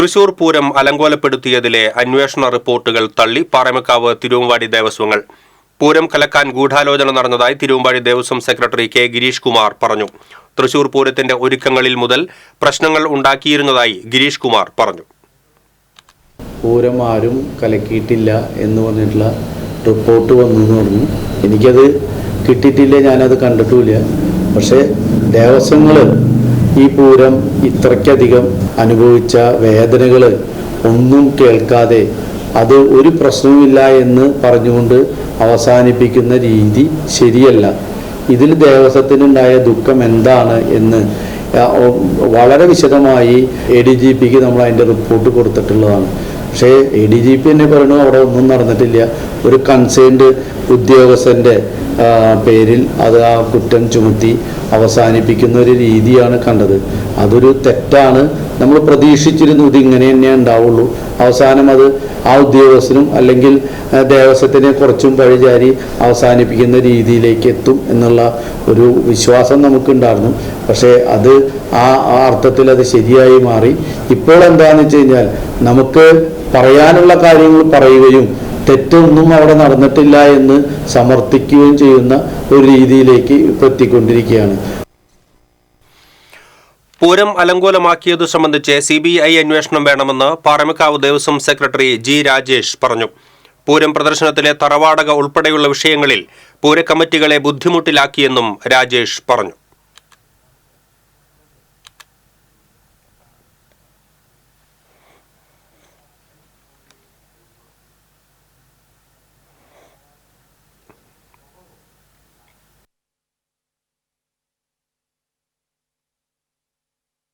തൃശൂർ പൂരം അലങ്കോലപ്പെടുത്തിയതിലെ അന്വേഷണ റിപ്പോർട്ടുകൾ തള്ളി പാറമക്കാവ് തിരുവമ്പാടി ദേവസ്വങ്ങൾ. പൂരം കലക്കാൻ ഗൂഢാലോചന നടന്നതായി തിരുവമ്പാടി ദേവസ്വം സെക്രട്ടറി കെ ഗിരീഷ് കുമാർ പറഞ്ഞു. തൃശൂർ പൂരത്തിന്റെ ഒരുക്കങ്ങളിൽ മുതൽ പ്രശ്നങ്ങൾ ഉണ്ടാക്കിയിരുന്നതായി ഗിരീഷ് കുമാർ പറഞ്ഞു. പൂരം ആരും കലക്കിയിട്ടില്ല എന്ന് പറഞ്ഞിട്ടുള്ള റിപ്പോർട്ട് വന്നു പറഞ്ഞു. എനിക്കത് കിട്ടിയിട്ടില്ല ഞാനത് കണ്ടിട്ടുമില്ല. പക്ഷേ ദേവസ്വങ്ങൾ ഈ പൂരം ഇത്രയ്ക്കധികം അനുഭവിച്ച വേദനകൾ ഒന്നും കേൾക്കാതെ അത് ഒരു പ്രശ്നവുമില്ല എന്ന് പറഞ്ഞുകൊണ്ട് അവസാനിപ്പിക്കുന്ന രീതി ശരിയല്ല. ഇതിൽ ദേവസ്വത്തിനുണ്ടായ ദുഃഖം എന്താണ് എന്ന് വളരെ വിശദമായി എ ഡി ജി പിക്ക് നമ്മൾ അതിന്റെ റിപ്പോർട്ട് കൊടുത്തിട്ടുള്ളതാണ്. പക്ഷേ എ ഡി ജി പി തന്നെ പറയണു അവിടെ ഒന്നും നടന്നിട്ടില്ല. ഒരു കൺസേൺഡ് ഉദ്യോഗസ്ഥന്റെ പേരിൽ അത് ആ കുറ്റം ചുമത്തി അവസാനിപ്പിക്കുന്ന ഒരു രീതിയാണ് കണ്ടത്. അതൊരു തെറ്റാണ്. നമ്മൾ പ്രതീക്ഷിച്ചിരുന്നു ഇത് ഇങ്ങനെ തന്നെ ഉണ്ടാവുള്ളൂ. അവസാനം അത് ആ ഉദ്യോഗസ്ഥനും അല്ലെങ്കിൽ ദേവസ്വത്തിനെ കുറച്ചും പഴിചാരി അവസാനിപ്പിക്കുന്ന രീതിയിലേക്ക് എത്തും എന്നുള്ള ഒരു വിശ്വാസം നമുക്കുണ്ടായിരുന്നു. പക്ഷേ അത് ആ അർത്ഥത്തിൽ അത് ശരിയായി മാറി. ഇപ്പോൾ എന്താണെന്ന് വെച്ച് കഴിഞ്ഞാൽ നമുക്ക് പറയാനുള്ള കാര്യങ്ങൾ പറയുകയും തെറ്റൊന്നും അവിടെ നടന്നിട്ടില്ല എന്ന് സമർത്ഥിക്കുകയും ചെയ്യുന്ന ഒരു രീതിയിലേക്ക് ഇപ്പോൾ എത്തിക്കൊണ്ടിരിക്കുകയാണ്. പൂരം അലങ്കോലമാക്കിയതു സംബന്ധിച്ച് സി ബി ഐ അന്വേഷണം വേണമെന്ന് പാറമക്കാവ് ദേവസ്വം സെക്രട്ടറി ജി രാജേഷ് പറഞ്ഞു. പൂരം പ്രദർശനത്തിലെ തറവാടക ഉൾപ്പെടെയുള്ള വിഷയങ്ങളിൽ പൂരക്കമ്മിറ്റികളെ ബുദ്ധിമുട്ടിലാക്കിയെന്നും രാജേഷ് പറഞ്ഞു.